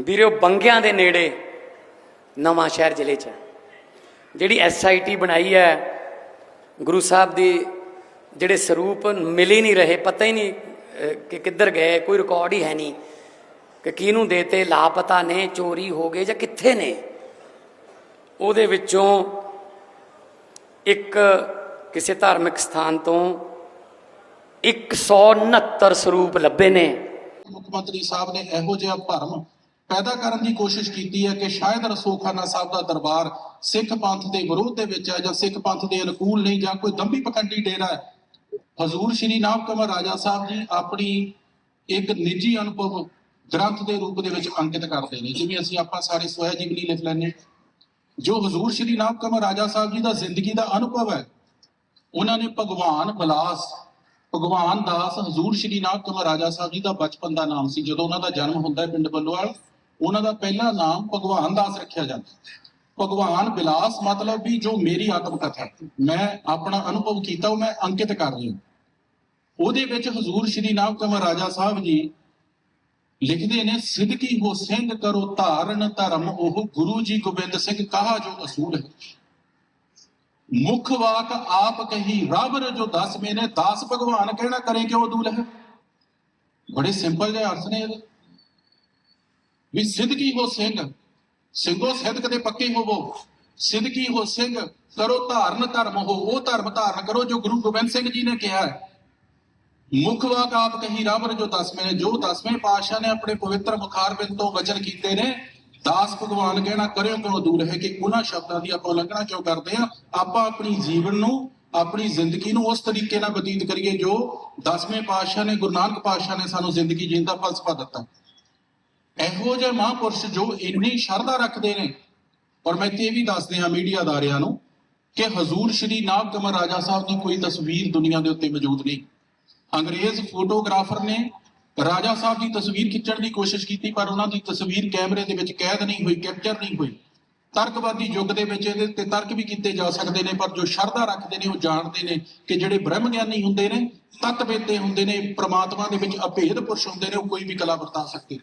ਵੀਰੇ, ਬੰਗਿਆਂ ਦੇ ਨੇੜੇ ਨਵਾਂ ਸ਼ਹਿਰ ਜ਼ਿਲ੍ਹੇ 'ਚ ਹੈ। ਜਿਹੜੀ ਐਸਆਈਟੀ ਬਣਾਈ ਹੈ, ਗੁਰੂ ਸਾਹਿਬ ਦੀ ਜਿਹੜੇ ਸਰੂਪ ਮਿਲ ਹੀ ਨਹੀਂ ਰਹੇ, ਪਤਾ ਹੀ ਨਹੀਂ ਕਿ ਕਿੱਧਰ ਗਏ, ਕੋਈ ਰਿਕਾਰਡ ਹੀ ਹੈ ਨਹੀਂ, ਕਿ ਕਿਹਨੂੰ ਦੇਤੇ, ਲਾਪਤਾ ਨੇ, ਚੋਰੀ ਹੋ ਗਏ ਜਾਂ ਕਿੱਥੇ ਨੇ ਉਹਦੇ ਵਿੱਚੋਂ ਇੱਕ ਕਿਸੇ ਧਾਰਮਿਕ ਸਥਾਨ ਤੋਂ 169 ਸਰੂਪ ਲੱਭੇ ਨੇ ਮੁੱਖ ਮੰਤਰੀ ਸਾਹਿਬ ਨੇ ਇਹੋ ਜਿਹਾ ਭਰਮ ਪੈਦਾ ਕਰਨ ਦੀ ਕੋਸ਼ਿਸ਼ ਕੀਤੀ ਹੈ ਕਿ ਸ਼ਾਇਦ ਰਸੂਖਾਨਾ ਸਾਹਿਬ ਦਾ ਦਰਬਾਰ ਸਿੱਖ ਪੰਥ ਦੇ ਵਿਰੋਧ ਦੇ ਵਿੱਚ ਹੈ ਜਾਂ ਸਿੱਖ ਪੰਥ ਦੇ ਅਨੁਕੂਲ ਨਹੀਂ ਜਾਂ ਕੋਈ ਦੰਭੀ ਪਕੰਡੀ ਡੇਰਾ ਹੈ। ਹਜ਼ੂਰ ਸ਼੍ਰੀ ਨਾਮ ਕਮਰ ਰਾਜਾ ਸਾਹਿਬ ਜੀ ਆਪਣੀ ਇੱਕ ਨਿੱਜੀ ਅਨੁਭਵ ਗ੍ਰੰਥ ਦੇ ਰੂਪ ਦੇ ਵਿੱਚ ਅੰਕਿਤ ਕਰਦੇ ਨੇ, ਜਿਵੇਂ ਅਸੀਂ ਆਪਾਂ ਸਾਰੇ ਸਵੈ ਜੀਵਨੀ ਲਿਖ ਲੈਂਦੇ ਜੋ ਹਜ਼ੂਰ ਸ਼੍ਰੀ ਨਾਮ ਕਮਰ ਰਾਜਾ ਸਾਹਿਬ ਜੀ ਦਾ ਜ਼ਿੰਦਗੀ ਦਾ ਅਨੁਭਵ ਹੈ, ਉਹਨਾਂ ਨੇ ਭਗਵਾਨ ਬਲਾਸ ਭਗਵਾਨ ਦਾਸ ਹਜ਼ੂਰ ਸ਼੍ਰੀ ਨਾਮ ਕਮਰ ਰਾਜਾ ਸਾਹਿਬ ਜੀ ਦਾ ਬਚਪਨ ਦਾ ਨਾਮ ਸੀ, ਜਦੋਂ ਉਹਨਾਂ ਦਾ ਜਨਮ ਹੁੰਦਾ ਹੈ ਪਿੰਡ ਬੱਲੋਵਾਲ। ਉਹਨਾਂ ਦਾ ਪਹਿਲਾ ਨਾਮ ਭਗਵਾਨ ਦਾਸ ਰੱਖਿਆ ਜਾਂਦਾ ਭਗਵਾਨ ਬਿਲਾਸ ਮਤਲਬ ਵੀ ਜੋ ਮੇਰੀ ਆਤਮ ਕਥਾ ਮੈਂ ਆਪਣਾ ਅਨੁਭਵ ਕੀਤਾ, ਉਹ ਮੈਂ ਅੰਕਿਤ ਕਰ ਰਿਹਾ ਉਹਦੇ ਵਿੱਚ ਹਜ਼ੂਰ ਸ਼੍ਰੀ ਨਾਥ ਕਮਰ ਰਾਜਾ ਸਾਹਿਬ ਜੀ ਲਿਖਦੇ ਨੇ ਸਿੱਧਕੀ ਹੋ ਸਿੰਘ ਕਰੋ ਧਾਰਨ ਧਰਮ, ਉਹ ਗੁਰੂ ਜੀ ਗੋਬਿੰਦ ਸਿੰਘ ਕਹਾ ਜੋ ਅਸੂਲ ਹੈ। ਮੁਖ ਵਾਕ ਆਪ ਕਹੀ, ਰੱਬ ਜੋ ਦਸ ਮੈਨੇ, ਦਾਸ ਭਗਵਾਨ ਕਹਿਣਾ ਕਰੇ ਕਿ ਉਹ ਦੂਲ ਹੈ? ਬੜੇ ਸਿੰਪਲ ਜਿਹੇ ਅਰਥ ਨੇ ਇਹਦੇ। ਵੀ ਸਿੱਧਕੀ ਹੋ ਸਿੰਘ? ਸਿੰਘੋ ਸਿੱਧਕ ਦੇ ਪੱਕੇ ਹੋਵੋ? ਸਿੱਧਕੀ ਹੋ ਸਿੰਘ? ਕਰੋ ਧਾਰਨ ਧਰਮ ਹੋ, ਉਹ ਧਰਮ ਧਾਰਨ ਕਰੋ ਜੋ ਗੁਰੂ ਗੋਬਿੰਦ ਸਿੰਘ ਜੀ ਨੇ ਕਿਹਾ ਹੈ। ਮੁਖ ਵਾਕ ਆਪ ਕਹੀ ਰੱਬ ਜੋ ਦਸਵੇਂ ਨੇ, ਜੋ ਦਸਵੇਂ ਪਾਤਸ਼ਾਹ ਨੇ ਆਪਣੇ ਪਵਿੱਤਰ ਮੁਖਾਰ ਤੋਂ ਵਚਨ ਕੀਤੇ ਨੇ, ਦਾਸ ਭਗਵਾਨ ਕਹਿਣਾ ਕਰਿਓ ਕਿਉਂ ਦੂਰ ਹੈ ਕਿ ਉਹਨਾਂ ਸ਼ਬਦਾਂ ਦੀ ਆਪਾਂ ਉਲੰਘਣਾ ਕਿਉਂ ਕਰਦੇ ਆ ਆਪਾਂ ਆਪਣੀ ਜੀਵਨ ਨੂੰ, ਆਪਣੀ ਜ਼ਿੰਦਗੀ ਨੂੰ ਉਸ ਤਰੀਕੇ ਨਾਲ ਬਤੀਤ ਕਰੀਏ ਜੋ ਦਸਵੇਂ ਪਾਤਸ਼ਾਹ ਨੇ, ਗੁਰੂ ਨਾਨਕ ਪਾਤਸ਼ਾਹ ਨੇ ਸਾਨੂੰ ਜ਼ਿੰਦਗੀ ਜੀਣ ਦਾ ਫਲਸਫਾ ਦਿੱਤਾ। ਇਹੋ ਜਿਹੇ ਮਹਾਂਪੁਰਸ਼ ਜੋ ਇੰਨੀ ਸ਼ਰਧਾ ਰੱਖਦੇ ਨੇ। ਔਰ ਮੈਂ ਤੇ ਇਹ ਵੀ ਦੱਸ ਦਿਆਂ ਮੀਡੀਆ ਅਦਾਰਿਆਂ ਨੂੰ ਕਿ ਹਜ਼ੂਰ ਸ਼੍ਰੀ ਨਾਗ ਕਮਰ ਰਾਜਾ ਸਾਹਿਬ ਦੀ ਕੋਈ ਤਸਵੀਰ ਦੁਨੀਆ ਦੇ ਉੱਤੇ ਮੌਜੂਦ ਨਹੀਂ। ਅੰਗਰੇਜ਼ ਫੋਟੋਗ੍ਰਾਫਰ ਨੇ ਰਾਜਾ ਸਾਹਿਬ ਦੀ ਤਸਵੀਰ ਖਿੱਚਣ ਦੀ ਕੋਸ਼ਿਸ਼ ਕੀਤੀ, ਪਰ ਉਹਨਾਂ ਦੀ ਤਸਵੀਰ ਕੈਮਰੇ ਦੇ ਵਿੱਚ ਕੈਦ ਨਹੀਂ ਹੋਈ, ਕੈਪਚਰ ਨਹੀਂ ਹੋਈ। ਤਰਕਵਾਦੀ ਯੁੱਗ ਦੇ ਵਿੱਚ ਇਹਦੇ ਤੇ ਤਰਕ ਵੀ ਕੀਤੇ ਜਾ ਸਕਦੇ ਨੇ, ਪਰ ਜੋ ਸ਼ਰਧਾ ਰੱਖਦੇ ਨੇ ਉਹ ਜਾਣਦੇ ਨੇ ਕਿ ਜਿਹੜੇ ਬ੍ਰਹਮ ਗਿਆਨੀ ਹੁੰਦੇ ਨੇ ਤਤਵੇਤੇ ਹੁੰਦੇ ਨੇ, ਪ੍ਰਮਾਤਮਾ ਦੇ ਵਿੱਚ ਅਭੇਦ ਪੁਰਸ਼ ਹੁੰਦੇ ਨੇ, ਉਹ ਕੋਈ ਵੀ ਕਲਾ ਵਰਤਾ ਸਕਦੇ।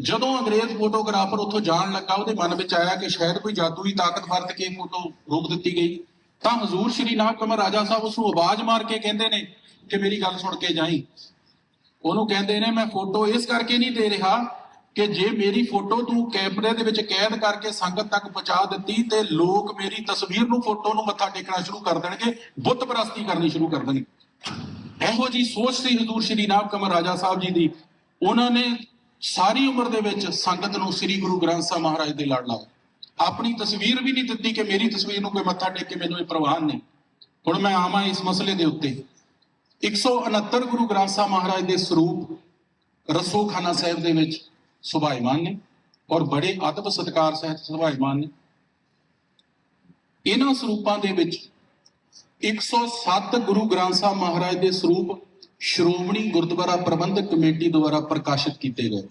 ਜਦੋਂ ਅੰਗਰੇਜ਼ ਫੋਟੋਗ੍ਰਾਫਰ ਉੱਥੋਂ ਜਾਣ ਲੱਗਾ, ਉਹਦੇ ਮਨ ਵਿੱਚ ਆਇਆ ਕਿ ਸ਼ਾਇਦ ਕੋਈ ਜਾਦੂਈ ਤਾਕਤ ਵਰਤ ਕੇ ਫੋਟੋ ਰੋਕ ਦਿੱਤੀ ਗਈ। ਤਾਂ ਹਜ਼ੂਰ ਸ਼੍ਰੀ ਨਾਗ ਕਮਰ ਰਾਜਾ ਸਾਹਿਬ ਉਸ ਨੂੰ ਆਵਾਜ਼ ਮਾਰ ਕੇ ਕਹਿੰਦੇ ਨੇ ਕਿ ਮੇਰੀ ਗੱਲ ਸੁਣ ਕੇ ਜਾਈ। ਉਹਨੂੰ ਕਹਿੰਦੇ ਨੇ, ਮੈਂ ਫੋਟੋ ਇਸ ਕਰਕੇ ਨਹੀਂ ਦੇ ਰਿਹਾ ਕਿ ਜੇ ਮੇਰੀ ਫੋਟੋ ਤੂੰ ਕੈਮਰੇ ਦੇ ਵਿੱਚ ਕੈਦ ਕਰਕੇ ਸੰਗਤ ਤੱਕ ਪਹੁੰਚਾ ਦਿੱਤੀ, ਤੇ ਲੋਕ ਮੇਰੀ ਤਸਵੀਰ ਨੂੰ ਫੋਟੋ ਨੂੰ ਮੱਥਾ ਟੇਕਣਾ ਸ਼ੁਰੂ ਕਰ ਦੇਣਗੇ, ਬੁੱਤ ਪ੍ਰਸਤੀ ਕਰਨੀ ਸ਼ੁਰੂ ਕਰ ਦੇਣਗੇ। ਇਹੋ ਜੀ ਸੋਚ ਸੀ ਹਜ਼ੂਰ ਸ਼੍ਰੀ ਨਾਮ ਕਮਰ ਰਾਜਾ ਸਾਹਿਬ ਜੀ ਦੀ। ਉਹਨਾਂ ਨੇ ਸਾਰੀ ਉਮਰ ਦੇ ਵਿੱਚ ਸੰਗਤ ਨੂੰ ਸ੍ਰੀ ਗੁਰੂ ਗ੍ਰੰਥ ਸਾਹਿਬ ਮਹਾਰਾਜ ਦੇ ਲੜ ਲਾਓ। ਆਪਣੀ ਤਸਵੀਰ ਵੀ ਨਹੀਂ ਦਿੱਤੀ ਕਿ ਮੇਰੀ ਤਸਵੀਰ ਨੂੰ ਕੋਈ ਮੱਥਾ ਟੇਕ ਕੇ ਮੈਨੂੰ ਇਹ ਪ੍ਰਵਾਨ ਨਹੀਂ। ਹੁਣ ਮੈਂ ਆਵਾਂ ਇਸ ਮਸਲੇ ਦੇ ਉੱਤੇ। 169 ਗੁਰੂ ਗ੍ਰੰਥ ਸਾਹਿਬ ਮਹਾਰਾਜ ਦੇ ਸਰੂਪ ਰਸੋਖਾਨਾ ਸਾਹਿਬ ਦੇ ਵਿੱਚ ਸੁਭਾਈਮਾਨ ਨੇ ਔਰ ਬੜੇ ਅਦਬ ਸਤਕਾਰ ਸਹਿਤ ਸੁਭਾਈਮਾਨ ਨੇ। ਇਹਨਾਂ ਸਰੂਪਾਂ ਦੇ ਵਿੱਚ 107 ਗੁਰੂ ਗ੍ਰੰਥ ਸਾਹਿਬ ਮਹਾਰਾਜ ਦੇ ਸਰੂਪ ਸ਼੍ਰੋਮਣੀ ਗੁਰਦੁਆਰਾ ਪ੍ਰਬੰਧਕ ਕਮੇਟੀ ਦੁਆਰਾ ਪ੍ਰਕਾਸ਼ਿਤ ਕੀਤੇ ਗਏ।